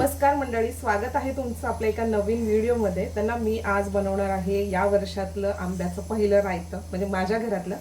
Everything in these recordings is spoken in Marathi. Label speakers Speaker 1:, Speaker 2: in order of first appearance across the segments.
Speaker 1: नमस्कार मंडळी स्वागत आहे तुमचं आपल्या एका नवीन व्हिडिओमध्ये. त्यांना मी आज बनवणार आहे या वर्षातलं आंब्याचं पहिलं रायतं म्हणजे माझ्या घरातलं.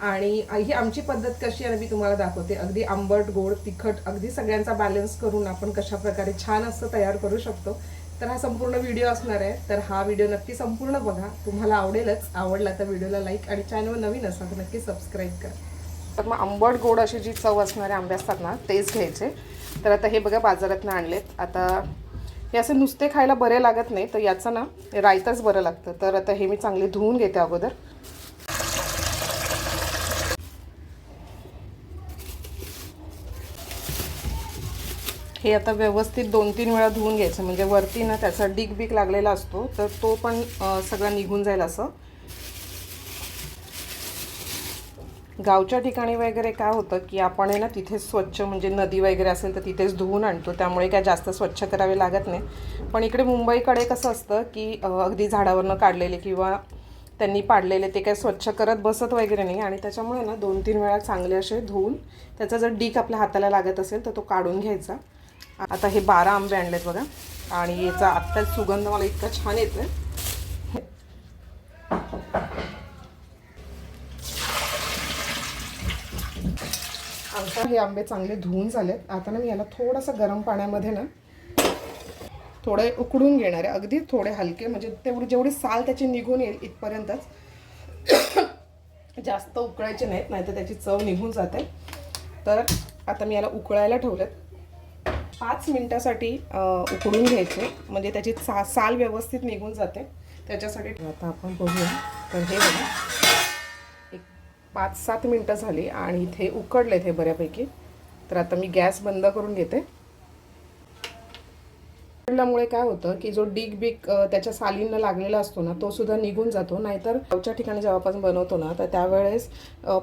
Speaker 1: आणि ही आमची पद्धत कशी आहे मी तुम्हाला दाखवते. अगदी आंबट गोड तिखट अगदी सगळ्यांचा बॅलन्स करून आपण कशा प्रकारे छान असं तयार करू शकतो. तर हा संपूर्ण व्हिडिओ असणार आहे. तर हा व्हिडिओ नक्की संपूर्ण बघा. तुम्हाला आवडेलच. आवडला तर व्हिडिओला लाईक आणि चॅनल नवीन असाल तर नक्की सबस्क्राईब करा. तर मग आंबट गोड अशी जी चव असणारे आंबे असतात ना तेच घ्यायचे. तर आता हे बघा बाजारातनं आणलेत. आता हे असे नुसते खायला बरे लागत नाही तर याचं ना रायताच बरं लागतं. तर आता हे मी चांगले धुवून घेते अगोदर. हे आता व्यवस्थित दोन तीन वेळा धुवून घ्यायचं. म्हणजे वरती ना त्याचा डिग बिग लागलेला असतो तर तो पण सगळा निघून जाईल असं. गावच्या ठिकाणी वगैरे काय होतं की आपण आहे ना तिथे स्वच्छ म्हणजे नदी वगैरे असेल तर तिथेच धुवून आणतो. त्यामुळे काय जास्त स्वच्छ करावे लागत नाही. पण इकडे मुंबईकडे कसं असतं की अगदी झाडावरनं काढलेले किंवा त्यांनी पाडलेले ते काय स्वच्छ करत बसत वगैरे नाही. आणि त्याच्यामुळे ना दोन तीन वेळा चांगले असे धुवून त्याचा जर डीक आपल्या हाताला लागत असेल तर तो काढून घ्यायचा. आता हे बारा आंबे आणलेत बघा. आणि याचा आत्ताच सुगंध मला इतका छान येतोय. आता हे आंबे चांगले धुवून झालेत. आता ना मी याला थोडंसं गरम पाण्यामध्ये ना थोडे उकडून घेणार आहे. अगदी थोडे हलके म्हणजे तेवढी जेवढी साल त्याची निघून येईल इथपर्यंतच. जास्त उकळायचे नाहीत नाही तर त्याची चव निघून जाते. तर आता मी याला उकळायला ठेवलेत. पाच मिनटासाठी उकळून उकडून घ्यायचे. म्हणजे त्याची सा साल व्यवस्थित निघून जाते. त्याच्यासाठी आता आपण बघूया. तर हे बघा. पाच सात मिनटं झाली आणि इथे उकडले हे बऱ्यापैकी. तर आता मी गॅस बंद करून घेते. उकडल्यामुळे काय होतं की जो डीग बीग त्याच्या सालींना लागलेला असतो ना तो सुद्धा निघून जातो. नाहीतर गावच्या ठिकाणी जेव्हा आपण बनवतो ना तर त्यावेळेस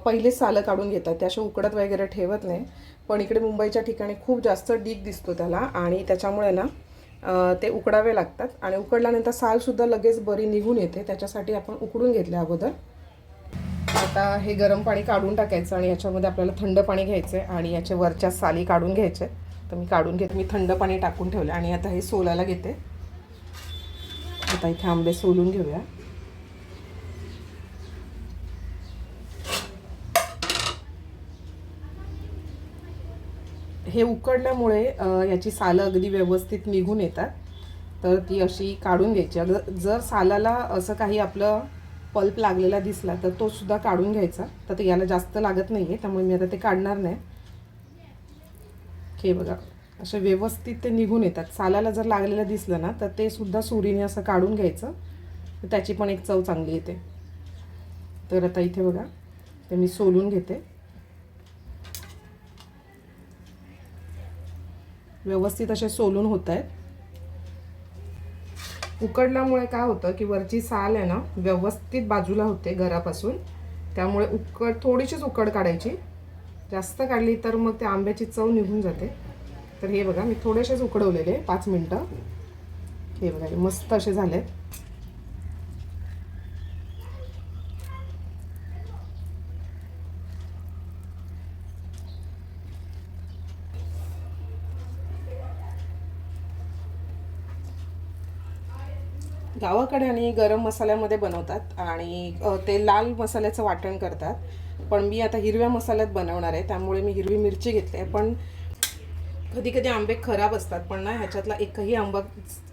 Speaker 1: पहिलेच सालं काढून घेतात. त्या अशा उकडत वगैरे ठेवत नाही. पण इकडे मुंबईच्या ठिकाणी खूप जास्त डीग दिसतो त्याला आणि त्याच्यामुळे ना ते उकडावे लागतात. आणि उकडल्यानंतर सालसुद्धा लगेच बरी निघून येते. त्याच्यासाठी आपण उकडून घेतले अगोदर. आता हे गरम पाणी काढून टाकायचं आणि याच्यामध्ये आपल्याला थंड पाणी घ्यायचं आहे आणि याच्या वरच्या साली काढून घ्यायचे तर मी काढून घेते. मी थंड पाणी टाकून ठेवलं आणि आता हे सोलायला घेते. आता इथे आंबे सोलून घेऊया. हे उकडल्यामुळे याची सालं अगदी व्यवस्थित निघून येतात. तर ती अशी काढून घ्यायची. अगं जर सालाला असं काही आपलं पल्प लागलेला दिसला तर तो सुद्धा काढून घ्यायचा. तर ते याला जास्त लागत नाही आहे त्यामुळे मी आता ते काढणार नाही. हे बघा असे व्यवस्थित ते निघून येतात. सालाला जर लागलेलं दिसलं ना तर ते सुद्धा सुरीने असं काढून घ्यायचं. तर त्याची पण एक चव चांगली येते. तर आता इथे बघा ते मी सोलून घेते. व्यवस्थित असे सोलून होत आहेत. उकडल्यामुळे काय होतं की वरची साल आहे ना व्यवस्थित बाजूला होते घरापासून. त्यामुळे उकड थोडीशीच उकड काढायची. जास्त काढली तर मग त्या आंब्याची चव निघून जाते. तर हे बघा मी थोडेसेच उकडवलेले पाच मिनटं. हे बघा मस्त असे झालेत. गावाकडे आणि गरम मसाल्यामध्ये बनवतात आणि ते लाल मसाल्याचं वाटण करतात. पण मी आता हिरव्या मसाल्यात बनवणार आहे त्यामुळे मी हिरवी मिरची घेतली आहे. पण कधी कधी आंबे खराब असतात पण ना ह्याच्यातला एकही आंबा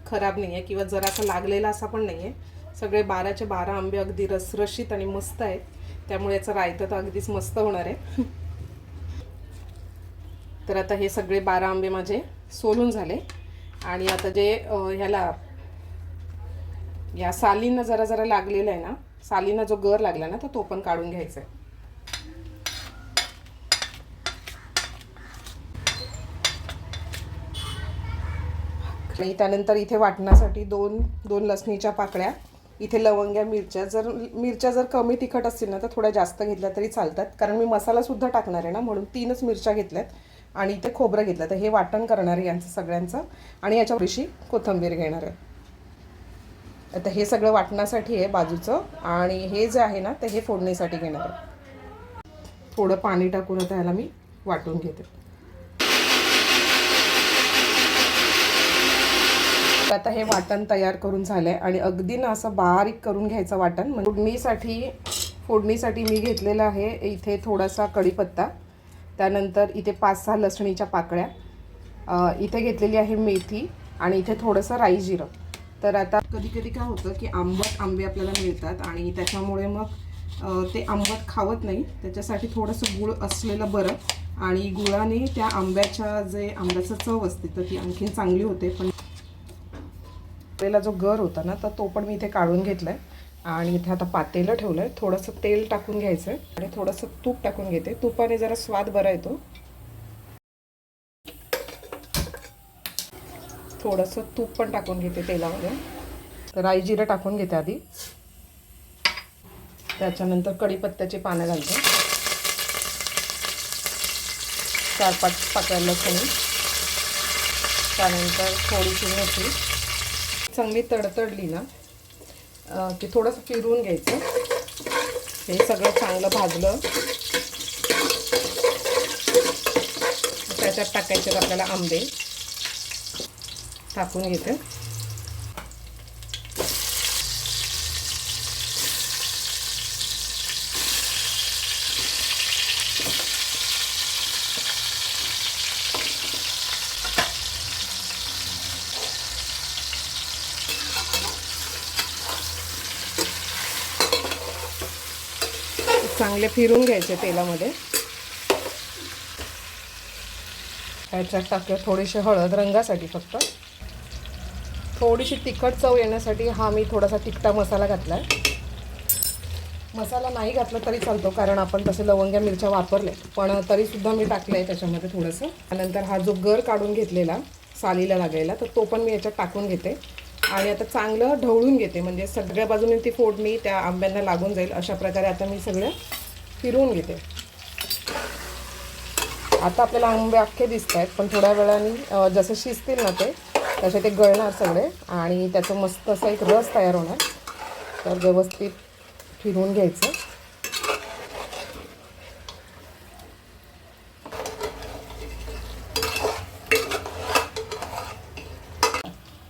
Speaker 1: खराब नाही आहे किंवा जरासा लागलेला असा पण नाही आहे सगळे बाराचे बारा आंबे अगदी रसरशीत आणि मस्त आहेत. त्यामुळे याचं रायतं तर अगदीच मस्त होणार आहे. तर आता हे सगळे बारा आंबे माझे सोलून झाले. आणि आता जे ह्याला या सालींना जरा जरा लागलेला आहे ना सालींना जो गर लागला ना तर तो पण काढून घ्यायचा आहे आणि त्यानंतर इथे वाटण्यासाठी दोन दोन लसणीच्या पाकळ्या इथे लवंग्या मिरच्या. जर मिरच्या जर कमी तिखट असतील ना तर थोड्या जास्त घेतल्या तरी चालतात. कारण मी मसालासुद्धा टाकणार आहे ना म्हणून तीनच मिरच्या घेतल्यात. आणि इथे खोबरं घेतलं. तर हे वाटण करणार आहे यांचं सगळ्यांचं. आणि याच्या दिवशी कोथिंबीर घेणार आहे. आता हे सगळं वाटण्यासाठी आहे बाजूचं. आणि हे जे आहे ना ते हे फोडणीसाठी घेणार आहे. थोडं पाणी टाकून आता ह्याला मी वाटून घेते. आता हे वाटण तयार करून झालं आहे आणि अगदी ना असं बारीक करून घ्यायचं वाटण. म्हणजे फोडणीसाठी फोडणीसाठी मी घेतलेलं आहे इथे थोडासा कढीपत्ता. त्यानंतर इथे पाच सहा लसणीच्या पाकळ्या. इथे घेतलेली आहे मेथी. आणि इथे थोडंसं राई जिरं. तर आता कधी कधी काय होतं की आंबट आंबे आपल्याला मिळतात आणि त्याच्यामुळे मग ते आंबट खावत नाही. त्याच्यासाठी थोडंसं गुळ असलेलं बरं. आणि गुळाने त्या आंब्याच्या जे आंब्याचं चव असते तर ती आणखीन चांगली होते. पण आपल्याला जो गर होता ना तर तो पण मी इथे काढून घेतलाय. आणि इथे आता पातेलं आहे थोडंसं तेल टाकून घ्यायचंय. आणि थोडंसं तूप टाकून घेते. तुपाने जरा स्वाद बरा येतो. थोडंसं तूप पण टाकून घेते तेलामध्ये. तर राई जिरं टाकून घेते आधी. त्याच्यानंतर कढीपत्त्याची पानं घालते. चार पाच पाकळ्या लसूण. त्यानंतर थोडीशी मेथी चांगली तडतडली ना की थोडंसं फिरवून घ्यायचं. हे सगळं चांगलं भाजलं. त्याच्यात टाकायचे आपल्याला आंबे. टाकून घेते. चांगले फिरून घ्यायचे तेलामध्ये. ह्याच्यात टाकूया थोडीशी हळद रंगासाठी फक्त. थोडीशी तिखट चव येण्यासाठी हा मी थोडासा तिखटा मसाला घातला आहे मसाला नाही घातला तरी चालतो कारण आपण तसे लवंग्या मिरच्या वापरले पण तरीसुद्धा मी टाकलं आहे त्याच्यामध्ये थोडंसं. त्यानंतर हा जो गर काढून घेतलेला सालीला लागायला तर तो पण मी याच्यात टाकून घेते. आणि आता चांगलं ढवळून घेते म्हणजे सगळ्या बाजूने ती फोडणी त्या आंब्यांना लागून जाईल अशा प्रकारे आता मी सगळं फिरवून घेते. आता आपल्याला आंबे अख्खे दिसत आहेत पण थोड्या वेळाने जसं शिजतील ना ते तसे ते गळणार सगळे आणि त्याचं मस्त असा एक रस तयार होणार. तर व्यवस्थित फिरवून घ्यायचं.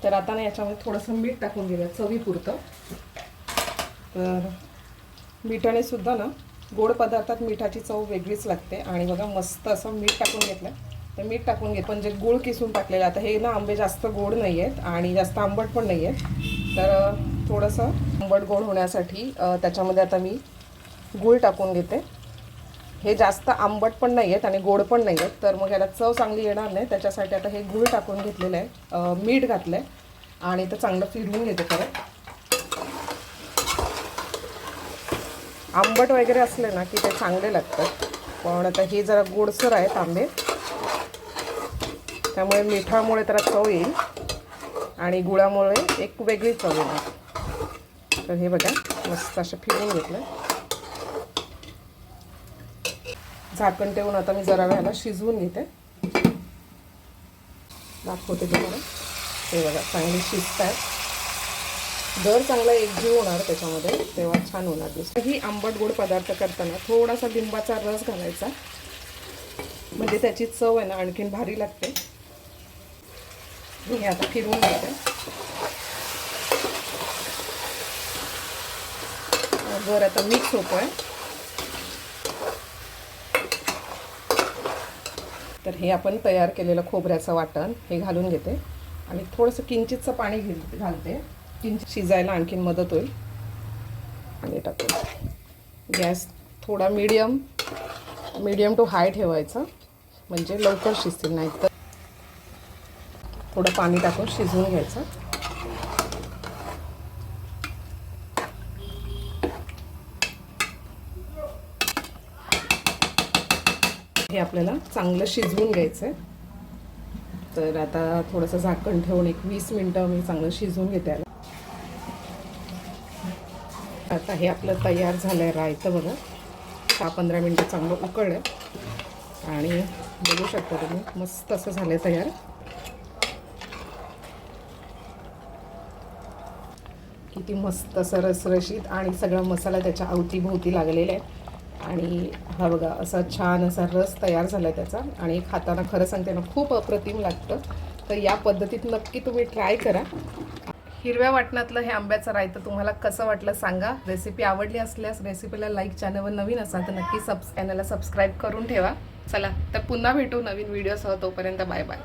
Speaker 1: तर आता ना याच्यामध्ये थोडंसं मीठ टाकून दिलं चवीपुरतं. तर मिठाने सुद्धा ना गोड पदार्थात मिठाची चव वेगळीच लागते. आणि बघा मस्त असं मीठ टाकून घेतलं. तर मीठ टाकून घेत. पण जे गुळ किसून टाकलेलं आता हे ना आंबे जास्त गोड नाही आहेत आणि जास्त आंबट पण नाही आहेत तर थोडंसं आंबट गोड होण्यासाठी त्याच्यामध्ये आता मी गूळ टाकून घेते. हे जास्त आंबट पण नाही आहेत आणि गोड पण नाही आहेत तर मग याला चव चांगली येणार नाही. त्याच्यासाठी आता हे गूळ टाकून घेतलेलं आहे. मीठ घातलं आहे आणि तर चांगलं फिरवून घेते परत. आंबट वगैरे असले ना की ते चांगले लागतात. पण आता हे जरा गोडसर आहेत आंबे. त्यामुळे मिठामुळे त्याला चव येईल आणि गुळामुळे एक वेगळी चव येणार. तर हे बघा मस्त असं फिरून घेतलं झाकण ठेवून आता मी जरा वेळाला शिजवून घेते. दाखवते तुम्हाला. हे बघा चांगली शिजत आहेत दर चांगला एकजीव होणार त्याच्यामध्ये तेव्हा छान होणार दिसतं. ही आंबट गोड पदार्थ करताना थोडासा लिंबाचा रस घालायचा. म्हणजे त्याची चव आहे ना आणखीन भारी लागते. हे आता फिरवून घेते. बरं आता मिक्स होतोय तर हे आपण तयार केलेलं खोबऱ्याचं वाटण हे घालून घेते. आणि थोडंसं किंचितचं पाणी घे घालते. किंचित शिजायला आणखीन मदत होईल. आणि टाकते. गॅस थोडा मीडियम मीडियम टू हाय ठेवायचा. म्हणजे लवकर शिजतील नाही तर थोडं पाणी टाकून शिजवून घ्यायचं. हे आपल्याला चांगलं शिजवून घ्यायचं आहे तर आता थोडंसं झाकण ठेवून एक वीस मिनटं मी चांगलं शिजवून घेते आता हे आपलं तयार झालं आहे रायतं बघा. दहा पंधरा मिनटं चांगलं उकळलं. आहे आणि बघू शकता तुम्ही मस्त असं झालं आहे तयार. किती मस्त असं रसरशीत आणि सगळा मसाला त्याच्या अवतीभोवती लागलेला आहे. आणि हा बघा असा छान असा रस तयार झाला आहे त्याचा. आणि खाताना खरं सांगते ना खूप अप्रतिम लागतं. तर या पद्धतीत नक्की तुम्ही ट्राय करा. हिरव्या वाटणातलं हे आंब्याचं रायतं तुम्हाला कसं वाटलं सांगा. रेसिपी आवडली असल्यास रेसिपीला लाईक चॅनलवर नवीन असाल तर नक्की सब चॅनलला सबस्क्राईब करून ठेवा. चला तर पुन्हा भेटू नवीन व्हिडिओसह तोपर्यंत बाय बाय